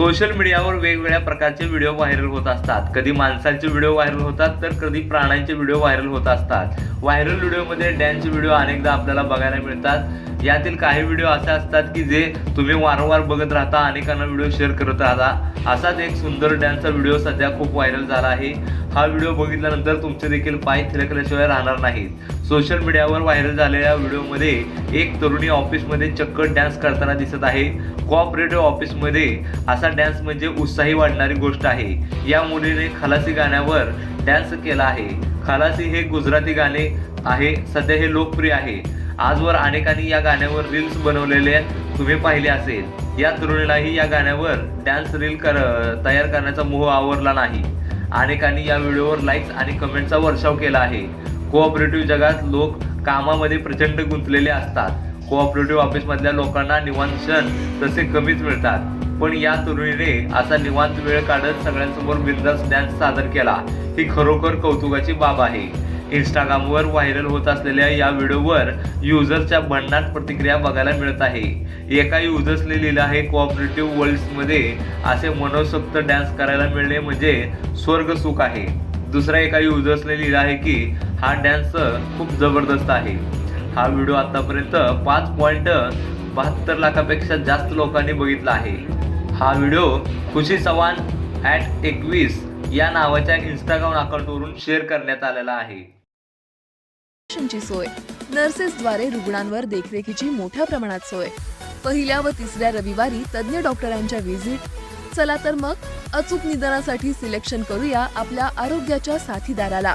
Social मीडियावर वेगवेगळ्या प्रकारचे व्हिडिओ व्हायरल होत असतात. कधी माणसांचे व्हिडिओ व्हायरल होतात तर कधी प्राण्यांचे व्हिडिओ व्हायरल होत असतात. व्हायरल व्हिडिओमध्ये डॅन्सचे व्हिडिओ अनेकदा आपल्याला बघायला मिळतात. यातील काही व्हिडिओ असे असतात की जे तुम्ही वारंवार बघत राहता अनेकांना व्हिडिओ शेअर करत राहता. असाच एक सुंदर डॅन्सचा व्हिडिओ सध्या खूप व्हायरल झाला आहे. हा व्हिडिओ बघितल्यानंतर तुमचे देखील पाय थिरकल्याशिवाय राहणार नाहीत. सोशल मीडियावर व्हायरल झालेल्या व्हिडिओमध्ये एक तरुणी ऑफिसमध्ये चक्क डॅन्स करताना दिसत आहे. कोऑपरेटिव्ह ऑफिसमध्ये असा डॅन्स म्हणजे उत्साही वाढणारी गोष्ट आहे. या मुलीने खलासी गाण्यावर डॅन्स केला आहे. खलासी हे गुजराती गाणे आहे. सध्या हे लोकप्रिय आहे. आजवर अनेकांनी या गाण्यावर रील्स बनवलेले तुम्ही पाहिले असेल. या तरुणीलाही या गाण्यावर डॅन्स रील कर तयार करण्याचा मोह आवरला नाही. अनेकांनी या व्हिडिओवर लाईक्स आणि कमेंटचा वर्षाव केला आहे. कोऑपरेटिव्ह जगात लोक कामामध्ये प्रचंड गुंतलेले असतात. कोऑपरेटिव्ह ऑफिसमधल्या लोकांना निवांत क्षण तसे कमीच मिळतात. पण या तरुणीने असा निवांत वेळ काढत सगळ्यांसमोर बिंदास डॅन्स सादर केला ही खरोखर कौतुकाची बाब आहे. इंस्टाग्रामवर व्हायरल होत असलेल्या या व्हिडिओवर युजर्सच्या भन्नाट प्रतिक्रिया बघायला मिळत आहे. एका युजर्सने लिहिलं आहे कोऑपरेटिव्ह वर्ल्ड्समध्ये असे मनोसक्त डॅन्स करायला मिळणे म्हणजे स्वर्ग सुख आहे. दुसऱ्या एका युजर्सने लिहिलं आहे की हा डॅन्स खूप जबरदस्त आहे. हा व्हिडिओ आतापर्यंत पाच पॉईंट बहात्तर लाखापेक्षा जास्त लोकांनी बघितला आहे. हा व्हिडिओ खुशी चव्हाण ॲट एकवीस या नावाच्या इंस्टाग्राम अकाउंटवरून शेअर करण्यात आलेला आहे. सोय. नर्सेसद्वारे रुग्णांवर देखरेखीची मोठ्या प्रमाणात सोय. पहिल्या व तिसऱ्या रविवारी तज्ज्ञ डॉक्टरांच्या व्हिजिट चला तर मग अचूक निदानासाठी सिलेक्शन करूया आपल्या आरोग्याच्या साथीदाराला.